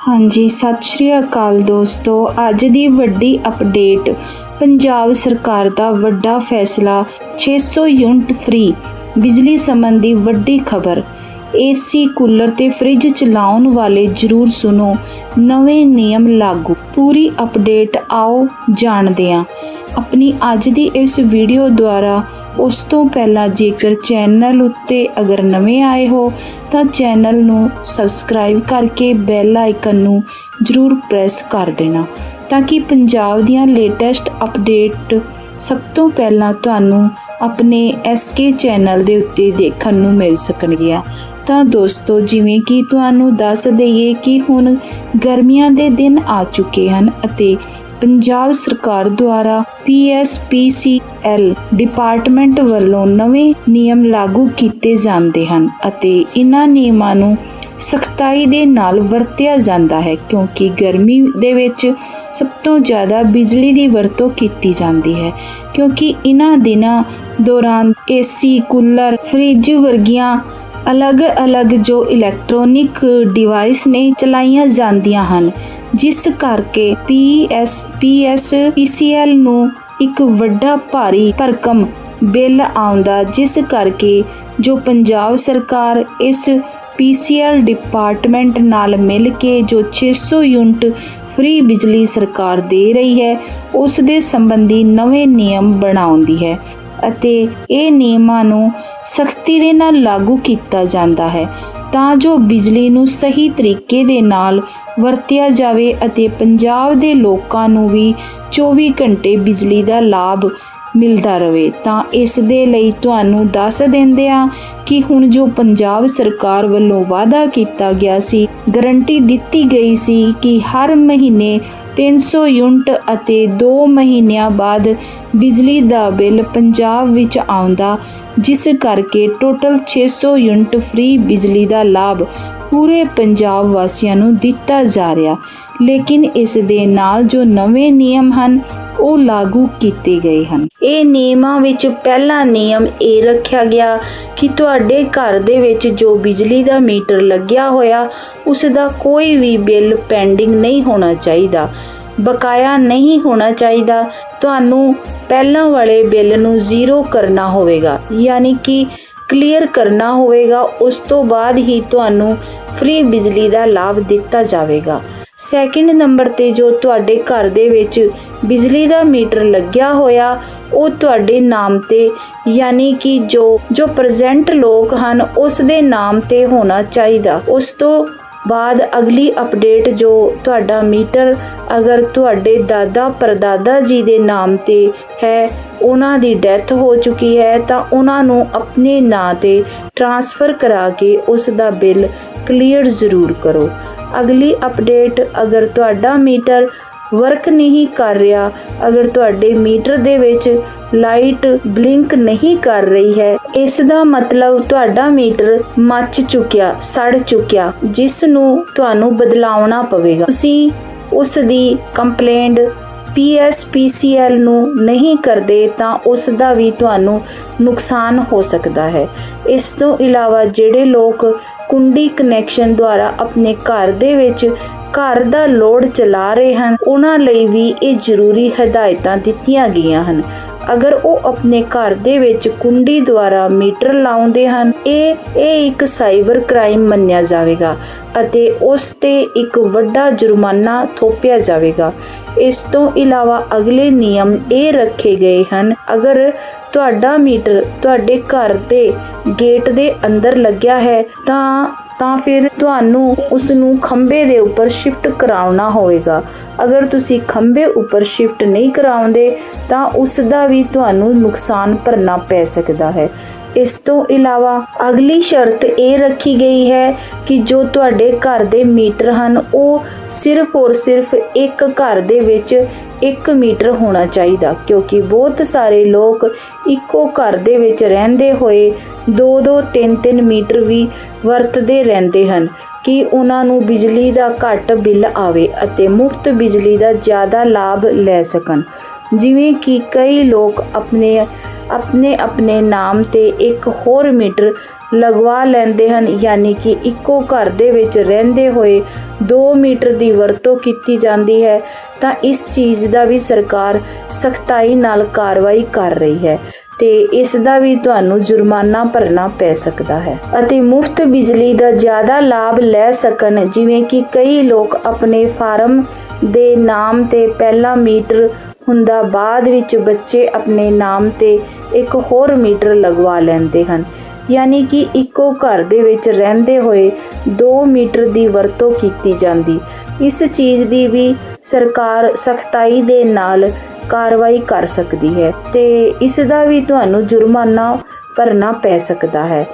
ਹਾਂਜੀ, ਸਤਿ ਸ਼੍ਰੀ ਅਕਾਲ ਦੋਸਤੋ। ਅੱਜ ਦੀ ਵੱਡੀ ਅਪਡੇਟ, ਪੰਜਾਬ ਸਰਕਾਰ ਦਾ ਵੱਡਾ ਫੈਸਲਾ 600 ਯੂਨਿਟ ਫ੍ਰੀ ਬਿਜਲੀ ਸੰਬੰਧੀ ਵੱਡੀ ਖਬਰ। ਏਸੀ ਕੂਲਰ ਤੇ ਫ੍ਰਿਜ ਚਲਾਉਣ ਵਾਲੇ ਜਰੂਰ ਸੁਣੋ। ਨਵੇਂ ਨਿਯਮ ਲਾਗੂ। ਪੂਰੀ ਅਪਡੇਟ ਆਓ, ਜਾਣਦੇ ਹਾਂ। ਆਪਣੀ ਅੱਜ ਦੀ ਇਸ ਵੀਡੀਓ ਦੁਆਰਾ ਉਸ ਤੋਂ ਪਹਿਲਾਂ ਜੇਕਰ ਚੈਨਲ ਉੱਤੇ ਅਗਰ ਨਵੇਂ ਆਏ ਹੋ, ਤਾਂ ਚੈਨਲ ਨੂੰ ਸਬਸਕ੍ਰਾਈਬ ਕਰਕੇ ਬੈਲ ਆਈਕਨ ਨੂੰ ਜ਼ਰੂਰ ਪ੍ਰੈਸ ਕਰ ਦੇਣਾ, ਤਾਂ ਕਿ ਪੰਜਾਬ ਦੀਆਂ ਲੇਟੈਸਟ ਅਪਡੇਟ ਸਭ ਤੋਂ ਪਹਿਲਾਂ ਤੁਹਾਨੂੰ ਆਪਣੇ ਐਸਕੇ ਚੈਨਲ ਦੇ ਉੱਤੇ ਦੇਖਣ ਨੂੰ ਮਿਲ ਸਕਣਗੀਆਂ। ਤਾਂ ਦੋਸਤੋ, ਜਿਵੇਂ ਕਿ ਤੁਹਾਨੂੰ ਦੱਸ ਦਈਏ ਕਿ ਹੁਣ ਗਰਮੀਆਂ ਦੇ ਦਿਨ ਆ ਚੁੱਕੇ ਹਨ ਅਤੇ ਪੰਜਾਬ ਸਰਕਾਰ ਦੁਆਰਾ PSPCL ਡਿਪਾਰਟਮੈਂਟ ਵੱਲੋਂ ਨਵੇਂ ਨਿਯਮ ਲਾਗੂ ਕੀਤੇ ਜਾਂਦੇ ਹਨ ਅਤੇ ਇਹਨਾਂ ਨਿਯਮਾਂ ਨੂੰ ਸਖਤਾਈ ਦੇ ਨਾਲ ਵਰਤਿਆ ਜਾਂਦਾ ਹੈ ਕਿਉਂਕਿ ਗਰਮੀ ਦੇ ਵਿੱਚ ਸਭ ਤੋਂ ਜ਼ਿਆਦਾ ਬਿਜਲੀ ਦੀ ਵਰਤੋਂ ਕੀਤੀ ਜਾਂਦੀ ਹੈ ਕਿਉਂਕਿ ਇਹਨਾਂ ਦਿਨਾਂ ਦੌਰਾਨ ਏਸੀ, ਕੂਲਰ, ਫ੍ਰਿਜ ਵਰਗੀਆਂ ਅਲੱਗ-ਅਲੱਗ ਜੋ ਇਲੈਕਟ੍ਰੋਨਿਕ ਡਿਵਾਈਸ ਨੇ ਚਲਾਈਆਂ ਜਾਂਦੀਆਂ ਹਨ। ਜਿਸ ਕਰਕੇ PS PS PCL ਨੂੰ ਇੱਕ ਵੱਡਾ ਭਾਰੀ ਭਰਕਮ ਬਿੱਲ ਆਉਂਦਾ, ਜਿਸ ਕਰਕੇ ਜੋ ਪੰਜਾਬ ਸਰਕਾਰ ਇਸ PCL ਡਿਪਾਰਟਮੈਂਟ ਨਾਲ ਮਿਲ ਕੇ ਜੋ 600 ਯੂਨਿਟ ਫ੍ਰੀ ਬਿਜਲੀ ਸਰਕਾਰ ਦੇ ਰਹੀ ਹੈ, ਉਸ ਦੇ ਸੰਬੰਧੀ ਨਵੇਂ ਨਿਯਮ ਬਣਾਉਂਦੀ ਹੈ ਅਤੇ ਇਹ ਨਿਯਮਾਂ ਨੂੰ ਸਖਤੀ ਦੇ ਨਾਲ ਲਾਗੂ ਕੀਤਾ ਜਾਂਦਾ ਹੈ। ਤਾਂ ਜੋ ਬਿਜਲੀ ਨੂੰ ਸਹੀ ਤਰੀਕੇ ਦੇ ਨਾਲ ਵਰਤਿਆ ਜਾਵੇ ਅਤੇ ਪੰਜਾਬ ਦੇ ਲੋਕਾਂ ਨੂੰ ਵੀ 24 ਘੰਟੇ ਬਿਜਲੀ ਦਾ ਲਾਭ ਮਿਲਦਾ ਰਹੇ ਤਾਂ ਇਸ ਦੇ ਲਈ ਤੁਹਾਨੂੰ ਦੱਸ ਦਿੰਦੇ ਆ ਕਿ ਹੁਣ ਜੋ ਪੰਜਾਬ ਸਰਕਾਰ ਵੱਲੋਂ ਵਾਅਦਾ ਕੀਤਾ ਗਿਆ ਸੀ, ਗਰੰਟੀ ਦਿੱਤੀ ਗਈ ਸੀ ਕਿ ਹਰ ਮਹੀਨੇ 300 ਯੂਨਿਟ ਅਤੇ 2 ਮਹੀਨਿਆਂ ਬਾਅਦ ਬਿਜਲੀ ਦਾ ਬਿੱਲ ਪੰਜਾਬ ਵਿੱਚ ਆਉਂਦਾ ਜਿਸ ਕਰਕੇ ਟੋਟਲ 600 ਯੂਨਿਟ ਫ੍ਰੀ ਬਿਜਲੀ ਦਾ ਲਾਭ ਪੂਰੇ ਪੰਜਾਬ ਵਾਸੀਆਂ ਨੂੰ ਦਿੱਤਾ ਜਾ ਰਿਹਾ। ਲੇਕਿਨ ਇਸ ਦੇ ਨਾਲ ਜੋ ਨਵੇਂ ਨਿਯਮ ਹਨ, ਉਹ ਲਾਗੂ ਕੀਤੇ ਗਏ ਹਨ। ਇਹ ਨਿਯਮਾਂ ਵਿੱਚ ਪਹਿਲਾ ਨਿਯਮ ਇਹ ਰੱਖਿਆ ਗਿਆ ਕਿ ਤੁਹਾਡੇ ਘਰ ਦੇ ਵਿੱਚ ਜੋ ਬਿਜਲੀ ਦਾ ਮੀਟਰ ਲੱਗਿਆ ਹੋਇਆ, ਉਸ ਦਾ ਕੋਈ ਵੀ ਬਿੱਲ ਪੈਂਡਿੰਗ ਨਹੀਂ ਹੋਣਾ ਚਾਹੀਦਾ। ਬਕਾਇਆ ਨਹੀਂ ਹੋਣਾ ਚਾਹੀਦਾ। ਤੁਹਾਨੂੰ ਪਹਿਲਾਂ ਵਾਲੇ ਬਿੱਲ ਨੂੰ ਜ਼ੀਰੋ ਕਰਨਾ ਹੋਵੇਗਾ, ਯਾਨੀ ਕਿ ਕਲੀਅਰ ਕਰਨਾ ਹੋਵੇਗਾ, ਉਸ ਤੋਂ ਬਾਅਦ ਹੀ ਤੁਹਾਨੂੰ ਫ੍ਰੀ ਬਿਜਲੀ ਦਾ ਲਾਭ ਦਿੱਤਾ ਜਾਵੇਗਾ। ਸੈਕਿੰਡ ਨੰਬਰ ਤੇ ਜੋ ਤੁਹਾਡੇ ਘਰ ਦੇ ਵਿੱਚ ਬਿਜਲੀ ਦਾ ਮੀਟਰ ਲੱਗਿਆ ਹੋਇਆ, ਉਹ ਤੁਹਾਡੇ ਨਾਮ ਤੇ, ਯਾਨੀ ਕਿ ਜੋ ਜੋ ਪ੍ਰੈਜ਼ੈਂਟ ਲੋਕ ਹਨ, ਉਸ ਦੇ ਨਾਮ ਤੇ ਹੋਣਾ ਚਾਹੀਦਾ। ਉਸ ਤੋਂ ਬਾਅਦ ਅਗਲੀ ਅਪਡੇਟ ਜੋ ਤੁਹਾਡਾ ਮੀਟਰ ਅਗਰ ਤੁਹਾਡੇ ਦਾਦਾ ਪਰਦਾਦਾ ਜੀ ਦੇ ਨਾਮ ਤੇ ਹੈ, ਉਹਨਾਂ ਦੀ ਡੈਥ ਹੋ ਚੁੱਕੀ ਹੈ ਤਾਂ ਉਹਨਾਂ ਨੂੰ ਆਪਣੇ ਨਾਂ ਤੇ ਟ੍ਰਾਂਸਫਰ ਕਰਾ ਕੇ ਉਸ ਦਾ ਬਿੱਲ ਕਲੀਅਰ ਜ਼ਰੂਰ ਕਰੋ। ਅਗਲੀ ਅਪਡੇਟ, ਅਗਰ ਤੁਹਾਡਾ ਮੀਟਰ ਵਰਕ ਨਹੀਂ ਕਰ ਰਿਹਾ, ਅਗਰ ਤੁਹਾਡੇ ਮੀਟਰ ਦੇ ਵਿੱਚ ਲਾਈਟ ਬਲਿੰਕ ਨਹੀਂ ਕਰ ਰਹੀ ਹੈ। ਇਸ ਦਾ ਮਤਲਬ ਤੁਹਾਡਾ ਮੀਟਰ ਮੱਚ ਚੁੱਕਿਆ, ਸੜ ਚੁੱਕਿਆ, ਜਿਸ ਨੂੰ ਤੁਹਾਨੂੰ ਬਦਲਾਉਣਾ ਪਵੇਗਾ। ਤੁਸੀਂ ਉਸ ਦੀ ਕੰਪਲੇਂਟ PSPCL ਨੂੰ ਨਹੀਂ ਕਰਦੇ ਤਾਂ ਉਸ ਦਾ ਵੀ ਤੁਹਾਨੂੰ ਨੁਕਸਾਨ ਹੋ ਸਕਦਾ ਹੈ। ਇਸ ਤੋਂ ਇਲਾਵਾ ਜਿਹੜੇ ਲੋਕ ਕੁੰਡੀ ਕਨੈਕਸ਼ਨ ਦੁਆਰਾ ਆਪਣੇ ਘਰ ਦੇ ਵਿੱਚ ਘਰ ਦਾ ਲੋਡ ਚਲਾ ਰਹੇ ਹਨ, ਉਹਨਾਂ ਲਈ ਵੀ ਇਹ ਜ਼ਰੂਰੀ ਹਦਾਇਤਾਂ ਦਿੱਤੀਆਂ ਗਈਆਂ ਹਨ। ਅਗਰ ਉਹ ਆਪਣੇ ਘਰ ਦੇ ਵਿੱਚ ਕੁੰਡੀ ਦੁਆਰਾ ਮੀਟਰ ਲਾਉਂਦੇ ਹਨ, ਇਹ ਇਹ ਇੱਕ ਸਾਈਬਰ ਕ੍ਰਾਈਮ ਮੰਨਿਆ ਜਾਵੇਗਾ ਅਤੇ ਉਸ ਤੇ ਇੱਕ ਵੱਡਾ ਜੁਰਮਾਨਾ ਥੋਪਿਆ ਜਾਵੇਗਾ। ਇਸ ਤੋਂ ਇਲਾਵਾ ਅਗਲੇ ਨਿਯਮ ਇਹ ਰੱਖੇ ਗਏ ਹਨ, ਅਗਰ ਤੁਹਾਡਾ ਮੀਟਰ ਤੁਹਾਡੇ ਘਰ ਦੇ ਗੇਟ ਦੇ ਅੰਦਰ ਲੱਗਿਆ ਹੈ, ਤਾਂ ਤਾਂ ਫਿਰ ਤੁਹਾਨੂੰ ਉਸ ਨੂੰ ਖੰਭੇ ਦੇ ਉੱਪਰ ਸ਼ਿਫਟ ਕਰਾਉਣਾ ਹੋਵੇਗਾ। ਅਗਰ ਤੁਸੀਂ ਖੰਭੇ ਉੱਪਰ ਸ਼ਿਫਟ ਨਹੀਂ ਕਰਾਉਂਦੇ, ਤਾਂ ਉਸ ਦਾ ਵੀ ਤੁਹਾਨੂੰ ਨੁਕਸਾਨ ਭਰਨਾ ਪੈ ਸਕਦਾ ਹੈ। ਇਸ ਤੋਂ ਇਲਾਵਾ ਅਗਲੀ ਸ਼ਰਤ ਇਹ ਰੱਖੀ ਗਈ ਹੈ ਕਿ ਜੋ ਤੁਹਾਡੇ ਘਰ ਦੇ ਮੀਟਰ ਹਨ, ਉਹ ਸਿਰਫ ਔਰ ਸਿਰਫ ਇੱਕ ਘਰ ਦੇ ਵਿੱਚ ਇੱਕ ਮੀਟਰ ਹੋਣਾ ਚਾਹੀਦਾ, ਕਿਉਂਕਿ ਬਹੁਤ ਸਾਰੇ ਲੋਕ ਇੱਕੋ ਘਰ ਦੇ ਵਿੱਚ ਰਹਿੰਦੇ ਹੋਏ 2-2 3-3 ਮੀਟਰ ਵੀ ਵਰਤਦੇ ਰਹਿੰਦੇ ਹਨ ਕਿ ਉਹਨਾਂ ਨੂੰ ਬਿਜਲੀ ਦਾ ਘੱਟ ਬਿੱਲ ਆਵੇ ਅਤੇ ਮੁਫਤ ਬਿਜਲੀ ਦਾ ਜ਼ਿਆਦਾ ਲਾਭ ਲੈ ਸਕਣ। ਜਿਵੇਂ ਕਿ ਕਈ ਲੋਕ ਆਪਣੇ ਆਪਣੇ ਆਪਣੇ ਨਾਮ ਤੇ ਇੱਕ ਹੋਰ ਮੀਟਰ ਲਗਵਾ ਲੈਂਦੇ ਹਨ, ਯਾਨੀ ਕਿ ਇੱਕੋ ਘਰ ਦੇ ਵਿੱਚ ਰਹਿੰਦੇ ਹੋਏ 2 ਮੀਟਰ ਦੀ ਵਰਤੋਂ ਕੀਤੀ ਜਾਂਦੀ ਹੈ, ਤਾਂ ਇਸ ਚੀਜ਼ ਦਾ ਵੀ ਸਰਕਾਰ ਸਖਤਾਈ ਨਾਲ ਕਾਰਵਾਈ ਕਰ ਰਹੀ ਹੈ ਤੇ ਇਸ ਦਾ ਵੀ ਤੁਹਾਨੂੰ ਜੁਰਮਾਨਾ ਭਰਨਾ ਪੈ ਸਕਦਾ ਹੈ ਅਤੇ ਮੁਫਤ ਬਿਜਲੀ ਦਾ ਜ਼ਿਆਦਾ ਲਾਭ ਲੈ ਸਕਣ, ਜਿਵੇਂ ਕਿ ਕਈ ਲੋਕ ਆਪਣੇ ਫਾਰਮ ਦੇ ਨਾਮ ਤੇ ਪਹਿਲਾ ਮੀਟਰ ਹੁੰਦਾ ਬਾਅਦ ਵਿੱਚ ਬੱਚੇ ਆਪਣੇ ਨਾਮ ਤੇ ਇੱਕ ਹੋਰ ਮੀਟਰ ਲਗਵਾ ਲੈਂਦੇ ਹਨ। ਯਾਨੀ ਕਿ ਇੱਕੋ ਘਰ ਦੇ ਵਿੱਚ ਰਹਿੰਦੇ ਹੋਏ 2 ਮੀਟਰ ਦੀ ਵਰਤੋਂ ਕੀਤੀ ਜਾਂਦੀ। ਇਸ ਚੀਜ਼ ਦੀ ਵੀ ਸਰਕਾਰ ਸਖਤਾਈ ਦੇ ਨਾਲ ਕਾਰਵਾਈ ਕਰ ਸਕਦੀ ਹੈ ਤੇ ਇਸ ਦਾ ਵੀ ਤੁਹਾਨੂੰ ਜੁਰਮਾਨਾ ਭਰਨਾ ਪੈ ਸਕਦਾ ਹੈ।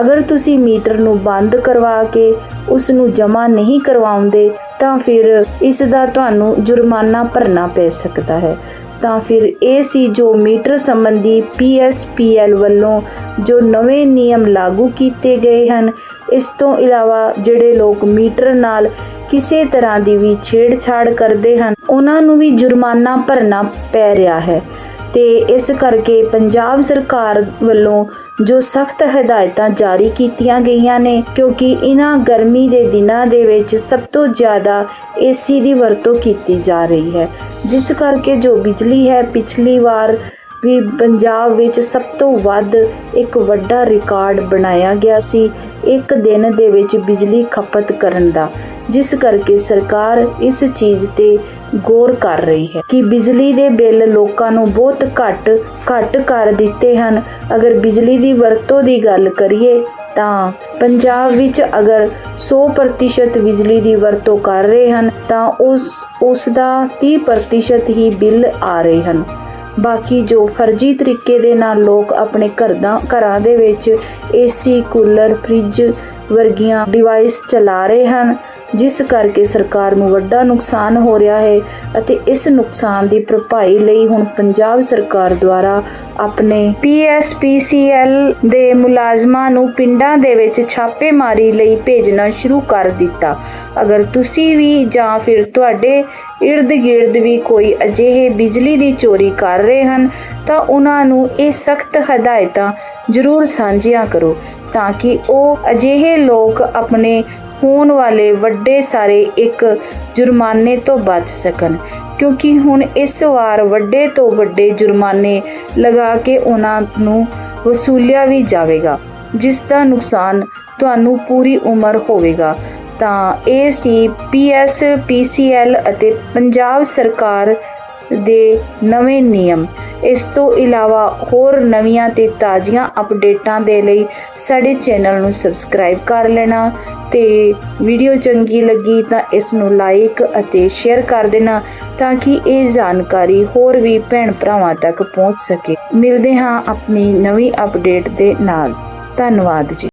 ਅਗਰ ਤੁਸੀਂ ਮੀਟਰ ਨੂੰ ਬੰਦ ਕਰਵਾ ਕੇ ਉਸ ਨੂੰ ਜਮ੍ਹਾਂ ਨਹੀਂ ਕਰਵਾਉਂਦੇ ਤਾਂ ਫਿਰ ਇਸ ਦਾ ਤੁਹਾਨੂੰ ਜੁਰਮਾਨਾ ਭਰਨਾ ਪੈ ਸਕਦਾ ਹੈ। ਤਾਂ ਫਿਰ ਇਹ ਸੀ ਜੋ ਮੀਟਰ ਸੰਬੰਧੀ PSPL ਵੱਲੋਂ ਜੋ ਨਵੇਂ ਨਿਯਮ ਲਾਗੂ ਕੀਤੇ ਗਏ ਹਨ। ਇਸ ਤੋਂ ਇਲਾਵਾ ਜਿਹੜੇ ਲੋਕ ਮੀਟਰ ਨਾਲ ਕਿਸੇ ਤਰ੍ਹਾਂ ਦੀ ਵੀ ਛੇੜਛਾੜ ਕਰਦੇ ਹਨ, ਉਹਨਾਂ ਨੂੰ ਵੀ ਜੁਰਮਾਨਾ ਭਰਨਾ ਪੈ ਰਿਹਾ ਹੈ। ਤੇ ਇਸ ਕਰਕੇ ਪੰਜਾਬ ਸਰਕਾਰ ਵੱਲੋਂ ਜੋ ਸਖਤ ਹਦਾਇਤਾਂ ਜਾਰੀ ਕੀਤੀਆਂ ਗਈਆਂ ਨੇ, ਕਿਉਂਕਿ ਇਹਨਾਂ ਗਰਮੀ ਦੇ ਦਿਨਾਂ ਦੇ ਵਿੱਚ ਸਭ ਤੋਂ ਜ਼ਿਆਦਾ ਏਸੀ ਦੀ ਵਰਤੋਂ ਕੀਤੀ ਜਾ ਰਹੀ ਹੈ। ਜਿਸ ਕਰਕੇ ਜੋ ਬਿਜਲੀ ਹੈ, ਪਿਛਲੀ ਵਾਰ ਵੀ ਪੰਜਾਬ ਵਿੱਚ ਸਭ ਤੋਂ ਵੱਧ ਇੱਕ ਵੱਡਾ ਰਿਕਾਰਡ ਬਣਾਇਆ ਗਿਆ ਸੀ, ਇੱਕ ਦਿਨ ਦੇ ਵਿੱਚ ਬਿਜਲੀ ਖਪਤ ਕਰਨ ਦਾ। ਜਿਸ ਕਰਕੇ ਸਰਕਾਰ ਇਸ ਚੀਜ਼ ਤੇ ਗੌਰ ਕਰ ਰਹੀ ਹੈ ਕਿ ਬਿਜਲੀ ਦੇ ਬਿੱਲ ਲੋਕਾਂ ਨੂੰ ਬਹੁਤ ਘੱਟ ਘੱਟ ਕਰ ਦਿੱਤੇ ਹਨ। ਅਗਰ ਬਿਜਲੀ ਦੀ ਵਰਤੋਂ ਦੀ ਗੱਲ ਕਰੀਏ ਤਾਂ ਪੰਜਾਬ ਵਿੱਚ ਅਗਰ 100% ਬਿਜਲੀ ਦੀ ਵਰਤੋਂ ਕਰ ਰਹੇ ਹਨ, ਤਾਂ ਉਸ ਉਸ ਦਾ 30% ਹੀ ਬਿੱਲ ਆ ਰਹੇ ਹਨ। ਬਾਕੀ ਜੋ ਫਰਜ਼ੀ ਤਰੀਕੇ ਦੇ ਨਾਲ ਲੋਕ ਆਪਣੇ ਘਰ ਘਰਾਂ ਦੇ ਵਿੱਚ ਏਸੀ, ਕੂਲਰ, ਫ੍ਰਿਜ ਵਰਗੀਆਂ ਡਿਵਾਈਸ ਚਲਾ ਰਹੇ ਹਨ ਜਿਸ ਕਰਕੇ ਸਰਕਾਰ ਨੂੰ ਵੱਡਾ ਨੁਕਸਾਨ ਹੋ ਰਿਹਾ ਹੈ ਅਤੇ ਇਸ ਨੁਕਸਾਨ ਦੀ ਭਰਪਾਈ ਲਈ ਹੁਣ ਪੰਜਾਬ ਸਰਕਾਰ ਦੁਆਰਾ ਆਪਣੇ PSPCL ਦੇ ਮੁਲਾਜ਼ਮਾਂ ਨੂੰ ਪਿੰਡਾਂ ਦੇ ਵਿੱਚ ਛਾਪੇਮਾਰੀ ਲਈ ਭੇਜਣਾ ਸ਼ੁਰੂ ਕਰ ਦਿੱਤਾ। ਅਗਰ ਤੁਸੀਂ ਵੀ ਜਾਂ ਫਿਰ ਤੁਹਾਡੇ ਇਰਦ ਗਿਰਦ ਵੀ ਕੋਈ ਅਜਿਹੇ ਬਿਜਲੀ ਦੀ ਚੋਰੀ ਕਰ ਰਹੇ ਹਨ, ਤਾਂ ਉਹਨਾਂ ਨੂੰ ਇਹ ਸਖਤ ਹਦਾਇਤਾਂ ਜ਼ਰੂਰ ਸਾਂਝੀਆਂ ਕਰੋ ਤਾਂ ਕਿ ਉਹ ਅਜਿਹੇ ਲੋਕ ਆਪਣੇ ਹੋਣ ਵਾਲੇ ਵੱਡੇ ਸਾਰੇ ਇੱਕ ਜੁਰਮਾਨੇ ਤੋਂ ਬਚ ਸਕਣ। ਕਿਉਂਕਿ ਹੁਣ ਇਸ ਵਾਰ ਵੱਡੇ ਤੋਂ ਵੱਡੇ ਜੁਰਮਾਨੇ ਲਗਾ ਕੇ ਉਹਨਾਂ ਨੂੰ ਵਸੂਲਿਆ ਵੀ ਜਾਵੇਗਾ, ਜਿਸ ਦਾ ਨੁਕਸਾਨ ਤੁਹਾਨੂੰ ਪੂਰੀ ਉਮਰ ਹੋਵੇਗਾ। ਤਾਂ ਇਹ ਸੀ ਪੀਐਸ ਪੀਸੀਐਲ ਅਤੇ ਪੰਜਾਬ ਸਰਕਾਰ ਦੇ ਨਵੇਂ ਨਿਯਮ। ਇਸ ਤੋਂ ਇਲਾਵਾ ਹੋਰ ਨਵੀਆਂ ਤੇ ਤਾਜ਼ੀਆਂ ਅਪਡੇਟਾਂ ਦੇ ਲਈ ਸਾਡੇ ਚੈਨਲ ਨੂੰ ਸਬਸਕ੍ਰਾਈਬ ਕਰ ਲੈਣਾ ਤੇ ਵੀਡੀਓ ਚੰਗੀ ਲੱਗੀ ਤਾਂ ਇਸ ਨੂੰ ਲਾਈਕ ਅਤੇ ਸ਼ੇਅਰ ਕਰ ਦੇਣਾ ਤਾਂ ਕਿ ਇਹ ਜਾਣਕਾਰੀ ਹੋਰ ਵੀ ਭੈਣ ਭਰਾਵਾਂ ਤੱਕ ਪਹੁੰਚ ਸਕੇ। ਮਿਲਦੇ ਹਾਂ ਆਪਣੀ ਨਵੀਂ ਅਪਡੇਟ ਦੇ ਨਾਲ। ਧੰਨਵਾਦ ਜੀ।